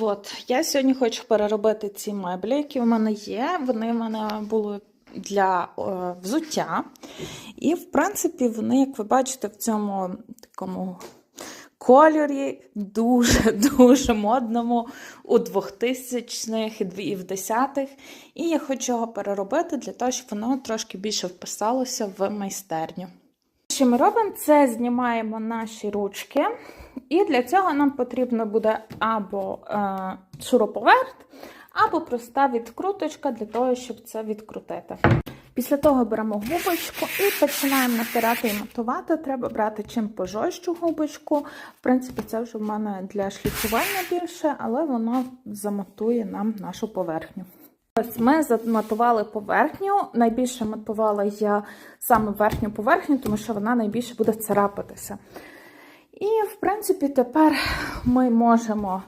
От, я сьогодні хочу переробити ці меблі, які в мене є. Вони в мене були для е, взуття. І, в принципі, вони, як ви бачите, в цьому такому кольорі дуже-дуже модному у 2000-х і в 10-х. І я хочу його переробити для того, щоб воно трошки більше вписалося в майстерню. Що ми робимо? Це знімаємо наші ручки, і для цього нам потрібно буде або е, шуруповерт, або проста відкруточка для того, щоб це відкрутити. Після того беремо губочку і починаємо натирати і матувати. Треба брати чим пожорстчу губочку. В принципі, це вже в мене для шліфування більше, але воно заматує нам нашу поверхню. Ось ми заматували поверхню. Найбільше матувала я саме верхню поверхню, тому що вона найбільше буде царапатися. Принципі, тепер ми можемо